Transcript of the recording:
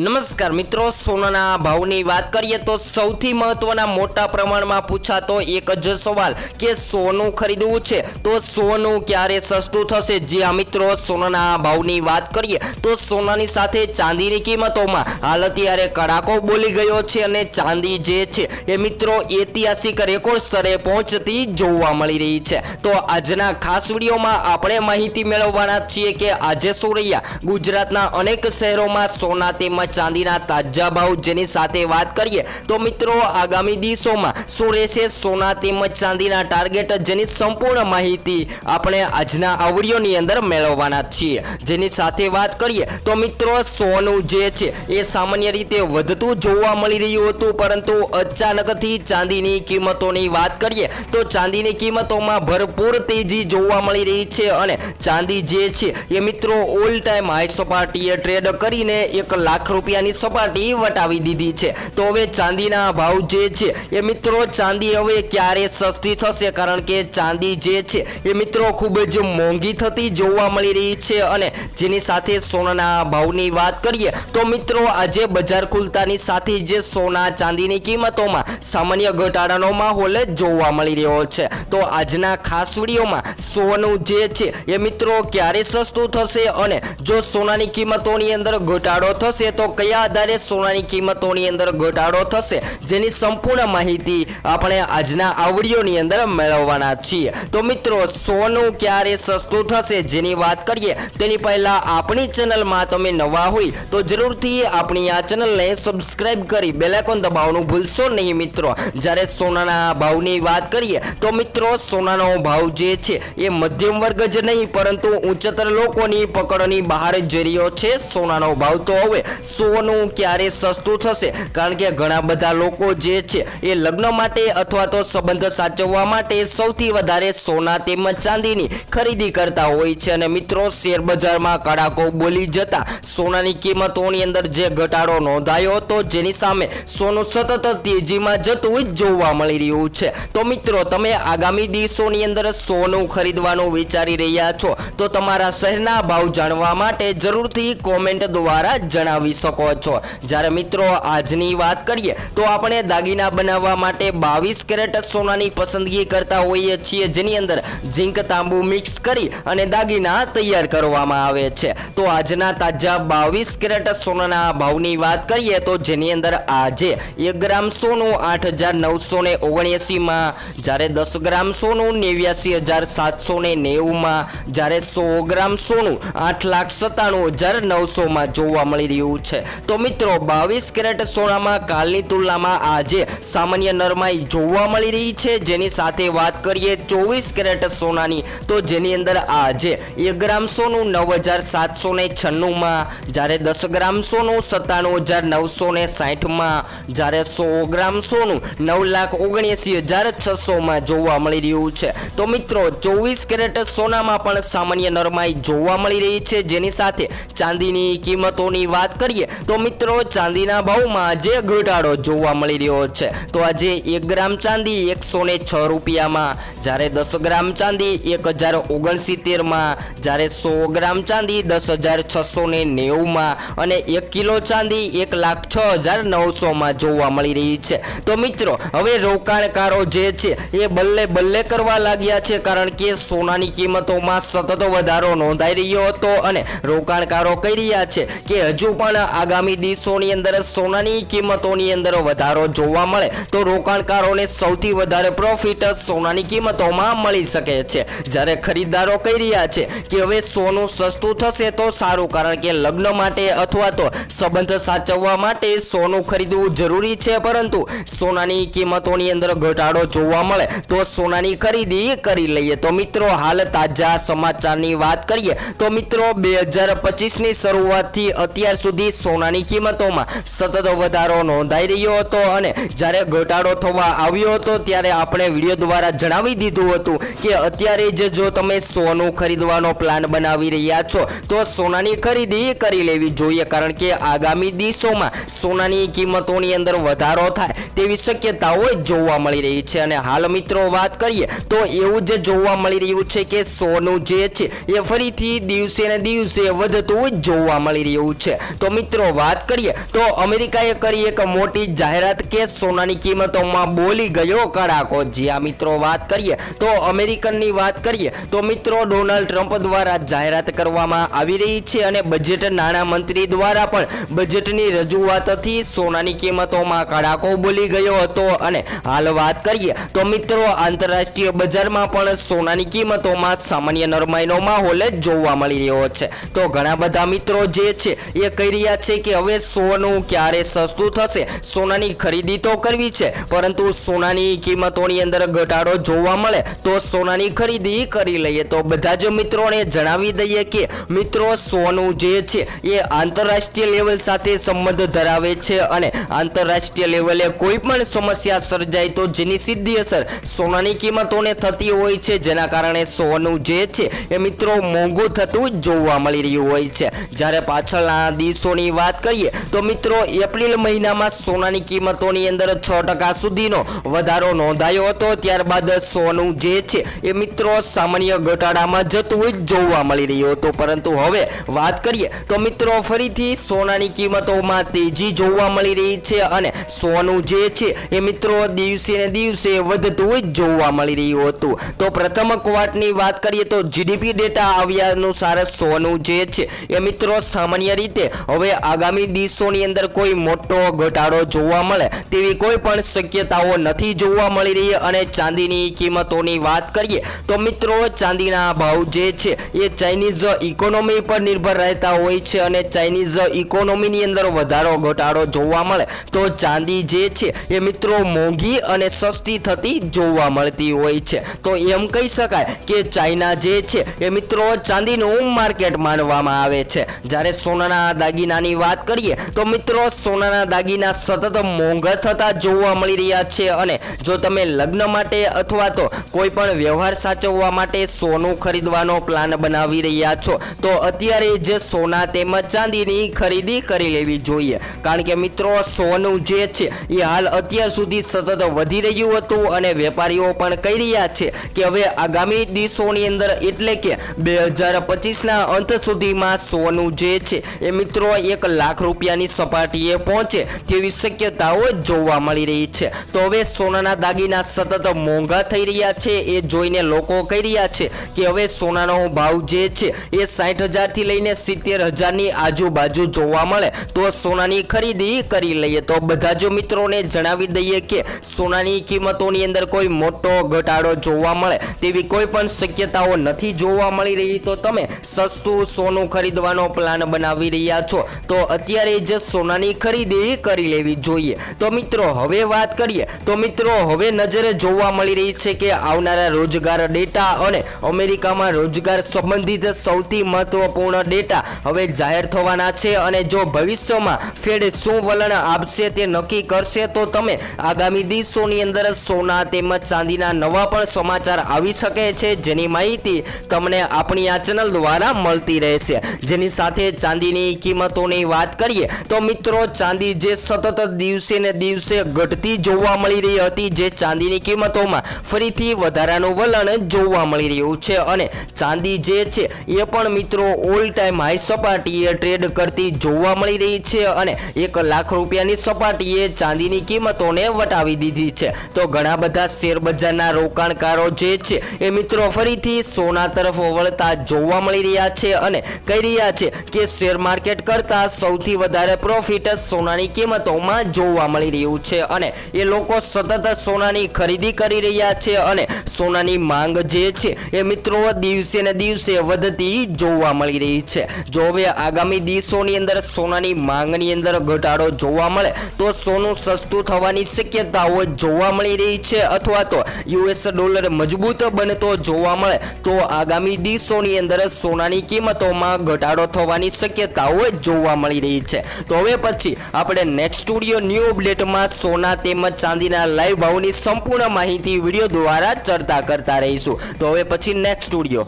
નમસ્કાર મિત્રો, સોનાના ભાવની વાત કરીએ તો સૌથી મહત્વના મોટા પ્રમાણમાં પૂછાતો એક જ સવાલ કે સોનું ખરીદવું છે? તો સોનું ક્યારે સસ્તું થશે? જે આ મિત્રો સોનાના ભાવની વાત કરીએ, તો સોનાની સાથે ચાંદીની કિંમતોમાં હાલ અત્યારે કડાકો બોલી ગયો છે અને ચાંદી જે છે, એ મિત્રો ઐતિહાસિક રેકોર્ડ સ્તરે પહોંચતી જોવા મળી રહી છે. તો આજના ખાસ વિડીયોમાં આપણે માહિતી મેળવવાના છીએ કે આજે શું રહ્યા ગુજરાતના અનેક શહેરોમાં સોના તેમજ ચાંદીના તાજા ભાવ જેની સાથે વાત કરીએ તો મિત્રો આગામી દિવસોમાં શું રહેશે સોના તેમજ ચાંદીના ટાર્ગેટ જેની સંપૂર્ણ માહિતી આપણે આજના આવડીઓની અંદર મેળવવાના છીએ. જેની સાથે વાત કરીએ તો મિત્રો સોનું જે છે એ સામાન્ય રીતે વધતું જોવા મળી રહ્યું હતું, પરંતુ અચાનકથી ચાંદીની કિંમતોની વાત કરીએ તો ચાંદીની કિંમતોમાં ભરપૂર તેજી જોવા મળી રહી છે અને ચાંદી જે છે એ મિત્રો ઓલ ટાઈમ હાઈ સપાટીએ ટ્રેડ કરીને એક લાખ રૂપિયાની સપાટી વટાવી દીધી છે. તો હવે ચાંદીના ભાવ જે છે, એ મિત્રો ચાંદી હવે ક્યારે સસ્તી થશે? કારણ કે ચાંદી જે છે, એ મિત્રો ખૂબ જ મોંઘી થતી જોવા મળી રહી છે. અને જેની સાથે સોનાના ભાવની વાત કરીએ, તો મિત્રો આજે બજાર ખુલતાની સાથે જે સોના ચાંદીની કિંમતોમાં સામાન્ય ઘટાડાનો માહોલ જોવા મળી રહ્યો છે. તો આજના ખાસ વિડીયોમાં સોનું જે છે, એ મિત્રો ક્યારે સસ્તું થશે? અને જો સોનાની કિંમતોની અંદર ઘટાડો થશે, તો કયા આધારે સોનાની કિંમતોની અંદર ઘટાડો થશે જેની સંપૂર્ણ માહિતી આપણે આજના આ અંદર મેળવવાના છીએ. તો મિત્રો, સોનું ક્યારે સસ્તું થશે જેની વાત કરીએ, તેની પહેલા આપણી ચેનલમાં તમે નવા હોય તો જરૂરથી આપણી આ ચેનલને સબસ્ક્રાઇબ કરી બેલાઇકોન દબાવવાનું ભૂલશો નહીં મિત્રો. જ્યારે સોનાના ભાવની વાત કરીએ, તો મિત્રો, સોનાનો ભાવ જે છે એ મધ્યમ વર્ગ જ નહીં, પરંતુ ઉચ્ચતર લોકોની પકડની બહાર જઈ રહ્યો છે. સોનાનો ભાવ તો હવે સોનું ક્યારે સસ્તું થશે? કારણ કે ઘણા બધા લોકો જે છે, એ લગ્ન માટે અથવા તો સંબંધ સાચવવા માટે સૌથી વધારે સોના તેમજ ચાંદીની ખરીદી કરતા હોય છે. અને મિત્રો, શેર બજારમાં કડાકો બોલી જતા સોનાની કિંમતોની અંદર જે ઘટાડો નોંધાયો હતો, જેની સામે સોનું સતત તેજીમાં જતું જ જોવા મળી રહ્યું છે. તો મિત્રો, તમે આગામી દિવસોની અંદર સોનું ખરીદવાનું વિચારી રહ્યા છો? તો તમારા શહેરના ભાવ જાણવા માટે જરૂરથી કોમેન્ટ દ્વારા જણાવી શકો છો. જ્યારે મિત્રો, આજની વાત કરીએ, તો આપણે દાગીના બનાવવા માટે બાવીસ કેરેટ સોનાની પસંદગી કરતા હોઈએ છીએ. જેની અંદર ઝીંક તાંબુ મિક્સ કરી અને દાગીના તૈયાર કરવામાં આવે છે. તો આજના તાજા બાવીસ કેરેટ સોનાના ભાવની વાત કરીએ, તો જેની અંદર આજે એક ગ્રામ સોનું આઠ હજાર નવસો ને ઓગણએંસીમાં જ્યારે દસ ગ્રામ સોનું નેવ્યાસી હજાર સાતસો ને નેવુંમાં જ્યારે સો ગ્રામ સોનું આઠ લાખ સત્તાણું હજાર નવસોમાં જોવા મળી રહ્યું છે તો મિત્રો, બાવીસ કેરેટ સોનામાં કાલની તુલનામાં આજે સામાન્ય નરમાઈ જોવા મળી રહી છે. જેની સાથે વાત કરીએ ચોવીસ કેરેટ સોનાની, તો જેની અંદર આજે એક ગ્રામ સોનું નવ હજાર સાતસો ને છન્નુંમાં, જ્યારે દસ ગ્રામ સોનું સત્તાણું હજાર નવસો ને સાઠમાં, જ્યારે સો ગ્રામ સોનું નવ લાખ ઓગણએંસી હજાર છસોમાં જોવા મળી રહ્યું છે. તો મિત્રો, ચોવીસ કેરેટ સોનામાં પણ સામાન્ય નરમાઈ જોવા મળી રહી છે. જેની સાથે ચાંદીની કિંમતોની વાત કરીએ તો મિત્રો, ચાંદીના ભાવમાં જે ઘટાડો જોવા મળી રહ્યો છે. તો આજે એક ગ્રામ ચાંદી એકસો ને છ રૂપિયામાં. જ્યારે દસ ગ્રામ ચાંદી એક હજાર ઓગણસિત્તેરમાં જ્યારે સો ગ્રામ ચાંદી દસ હજાર છસો ને નેવુંમાં અને એક કિલો ચાંદી એક લાખ છ હજાર નવસોમાં જોવા મળી રહી છે. તો મિત્રો, હવે રોકાણકારો જે છે, એ બલ્લે બલ્લે કરવા લાગ્યા છે. કારણ કે સોનાની કિંમતોમાં સતત વધારો નોંધાઈ રહ્યો હતો અને રોકાણકારો કહી રહ્યા છે કે હજુ પણ આગામી દિવસોની અંદર સોનાની કિંમતોની અંદર વધારો જોવા મળે તો રોકાણકારોને સૌથી વધારે પ્રોફિટ સોનાની કિંમતોમાં મળી શકે છે. જ્યારે ખરીદદારો કહી રહ્યા છે કે હવે સોનું સસ્તું થશે તો સારું, કારણ કે લગ્ન માટે અથવા તો સંબંધ સાચવવા માટે સોનું ખરીદવું જરૂરી છે. પરંતુ સોનાની કિંમતોની અંદર ઘટાડો જોવા મળે તો સોનાની ખરીદી કરી લઈએ. તો મિત્રો, હાલ તાજા સમાચારની વાત કરીએ તો મિત્રો, બે હજાર પચીસની શરૂઆતથી અત્યાર સુધી સોનાની કિંમતોમાં સતત વધારો નોંધાઈ રહ્યો હતો અને જ્યારે ઘટાડો થવા આવ્યો હતો ત્યારે આપણે વીડિયો દ્વારા જણાવી દીધું હતું કે અત્યારે જ જો તમે સોનું ખરીદવાનો પ્લાન બનાવી રહ્યા છો, તો સોનાની ખરીદી કરી લેવી જોઈએ. કારણ કે આગામી દિવસોમાં સોનાની કિંમતોની અંદર વધારો થાય તેવી શક્યતાઓ જોવા મળી રહી છે. અને હાલ મિત્રો વાત કરીએ, તો એવું જ જોવા મળી રહ્યું છે કે સોનું જે છે, એ ફરીથી દિવસે ને દિવસે વધતું જોવા મળી રહ્યું છે. તો મિત્રો મિત્રો, વાત કરીએ તો અમેરિકાએ કરી એક મોટી જાહેરાત કે સોનાની કિંમતોમાં બોલી ગયો કડાકો. જી આ મિત્રો, વાત કરીએ તો અમેરિકનની વાત કરીએ તો મિત્રો, ડોનાલ્ડ ટ્રમ્પ દ્વારા જાહેરાત કરવામાં આવી રહી છે અને બજેટ નાણાં મંત્રી દ્વારા પણ બજેટની રજૂઆતથી સોનાની કિંમતોમાં કડાકો બોલી ગયો હતો. અને હાલ વાત કરીએ તો મિત્રો, આંતરરાષ્ટ્રીય બજારમાં પણ સોનાની કિંમતોમાં સામાન્ય નરમાઈનો માહોલ જોવા મળી રહ્યો છે. તો ઘણા બધા મિત્રો જે છે એ કહી રહ્યા છે કે હવે સોનું ક્યારે સસ્તું થશે? સોનાની ખરીદી તો કરવી છે, પરંતુ સોનાની કિંમતોની અંદર ઘટાડો જોવા મળે તો સોનાની ખરીદી કરી લઈએ. તો બધા જ મિત્રોને જણાવી દઈએ કે મિત્રો, સોનું જે છે એ આંતરરાષ્ટ્રીય લેવલ સાથે સંબંધ ધરાવે છે અને આંતરરાષ્ટ્રીય લેવલે કોઈ પણ સમસ્યા સર્જાય તો જેની સીધી અસર સોનાની કિંમતોને થતી હોય છે. જેના કારણે સોનું જે છે એ મિત્રો મોંઘું થતું જોવા મળી રહ્યું હોય છે. જ્યારે પાછળના દિવસોની વાત કરીએ, તો મિત્રો, એપ્રિલ મહિનામાં સોનાની કિંમતોની અંદર છ ટકા સુધીનો વધારો નોંધાયો હતો. ત્યારબાદ સોનું જે છે, એ મિત્રો, સામાન્ય ઘટાડામાં જતું જોવા મળી રહ્યું હતું. પરંતુ હવે વાત કરીએ, તો મિત્રો, ફરીથી સોનાની કિંમતોમાં તેજી જોવા મળી રહી છે અને સોનું જે છે, એ મિત્રો, દિવસે ને દિવસે વધતું જોવા મળી રહ્યું હતું. તો પ્રથમ ક્વાર્ટની વાત કરીએ, તો જીડીપી ડેટા આવ્યા અનુસાર સોનું જે છે, એ મિત્રો, સામાન્ય રીતે હવે આગામી દિવસોની અંદર કોઈ મોટો ઘટાડો જોવા મળે તેવી કોઈ પણ શક્યતાઓ નથી જોવા મળી રહી અને ચાંદીની કિંમતોની વાત કરીએ તો મિત્રો ચાંદીના ભાવ જે છે એ ચાઇનીઝ ઇકોનોમી પર નિર્ભર રહેતા હોય છે અને ચાઇનીઝ ઇકોનોમીની અંદર વધારો ઘટાડો જોવા મળે તો ચાંદી જે છે એ મિત્રો મોંઘી અને સસ્તી થતી જોવા મળતી હોય છે. તો એમ કહી શકાય કે ચાઇના જે છે એ મિત્રો ચાંદીનું માર્કેટ માનવામાં આવે છે. જ્યારે સોનાના દાગીનાની વાત કરીએ તો મિત્રો, સોનાના દાગીના સતત મોંઘા થતા જોવા મળી રહ્યા છે અને જો તમે લગ્ન માટે અથવા તો કોઈ પણ વ્યવહાર સાચવવા માટે સોનું ખરીદવાનો પ્લાન બનાવી રહ્યા છો, તો અત્યારે જ સોના તેમજ ચાંદીની ખરીદી કરી લેવી જોઈએ. કારણ કે મિત્રો, સોનું જે છે, એ હાલ અત્યાર સુધી સતત વધી રહ્યું હતું અને વેપારીઓ પણ કહી રહ્યા છે કે હવે આગામી દિવસોની અંદર એટલે કે બે હજાર પચીસના અંત સુધીમાં સોનું જે છે, એ મિત્રો એક લાખ રૂપિયાની સપાટીએ પહોંચે તેવી શક્યતાઓ જોવા મળી રહી છે. તો હવે સોનાના દાગીના સતત મોંઘા થઈ રહ્યા છે. એ જોઈને લોકો કહી રહ્યા છે કે હવે સોનાનો ભાવ જે છે એ સાઠ હજારથી લઈને સિત્તેર હજારની આજુબાજુ જોવા મળે. તો સોનાની ખરીદી કરી લઈએ. તો બધા જ મિત્રોને જણાવી દઈએ કે સોનાની કિંમતોની અંદર કોઈ મોટો ઘટાડો જોવા મળે તેવી કોઈ પણ શક્યતાઓ નથી જોવા મળી રહી. તો તમે સસ્તું સોનું ખરીદવાનો પ્લાન બનાવી રહ્યા છો. તો અત્યારે જ સોનાની ખરીદી કરી લેવી જોઈએ. તો મિત્રો, હવે વાત કરીએ. તો મિત્રો, હવે નજરે જોવા મળી રહી છે કે આવનારા રોજગાર ડેટા અને અમેરિકામાં રોજગાર સંબંધિત સૌથી મહત્વપૂર્ણ ડેટા હવે જાહેર થવાના છે અને જો ભવિષ્યમાં ફેડ શું વલણ આપશે તે નક્કી કરશે, તો તમે આગામી દિવસોની અંદર સોના તેમજ ચાંદીના નવા પણ સમાચાર આવી શકે છે. જેની માહિતી તમને આપણી આ ચેનલ દ્વારા મળતી રહેશે. જેની સાથે ચાંદીની કિંમતોની વાત કરીએ, તો મિત્રો ચાંદી જે સતત દિવસે ને દિવસે ઘટતી જોવા મળી રહી હતી, જે ચાંદીની કિંમતોમાં ફરીથી વધારાનું વલણ જોવા મળી રહ્યું છે. અને ચાંદી જે છે, એ પણ મિત્રો ઓલ ટાઈમ હાઈ સપાટીએ ટ્રેડ કરતી જોવા મળી રહી છે અને એક લાખ રૂપિયાની સપાટીએ ચાંદીની કિંમતોને વટાવી દીધી છે. તો ઘણા બધા શેર બજારના રોકાણકારો જે છે, એ મિત્રો ફરીથી સોના તરફ વળતા જોવા મળી રહ્યા છે અને કહી રહ્યા છે કે શેર માર્કેટ કરતાં સૌથી વધારે પ્રોફિટ સોનાની કિંમતોમાં જોવા મળી રહ્યું છે. અને એ લોકો સતત સોનાની ખરીદી કરી રહ્યા છે અને સોનાની માંગ જે છે એ મિત્રો દિવસે ને દિવસે વધતી જોવા મળી રહી છે. જો હવે આગામી દિવસોની અંદર સોનાની માંગની અંદર ઘટાડો જોવા મળે, તો સોનું સસ્તું થવાની શક્યતાઓ જોવા મળી રહી છે. અથવા તો યુએસ ડોલર મજબૂત બનતો જોવા મળે, તો આગામી દિવસોની અંદર સોનાની કિંમતોમાં ઘટાડો થવાની શક્યતાઓ જોવા મળી રહી છે. તો હવે પછી આપણે નેક્સ્ટ સ્ટુડિયો ન્યૂ અપડેટમાં સોના તેમજ ચાંદીના લાઈવ ભાવની સંપૂર્ણ માહિતી વીડિયો દ્વારા ચર્ચા કરતા રહીશું. તો હવે પછી નેક્સ્ટ સ્ટુડિયો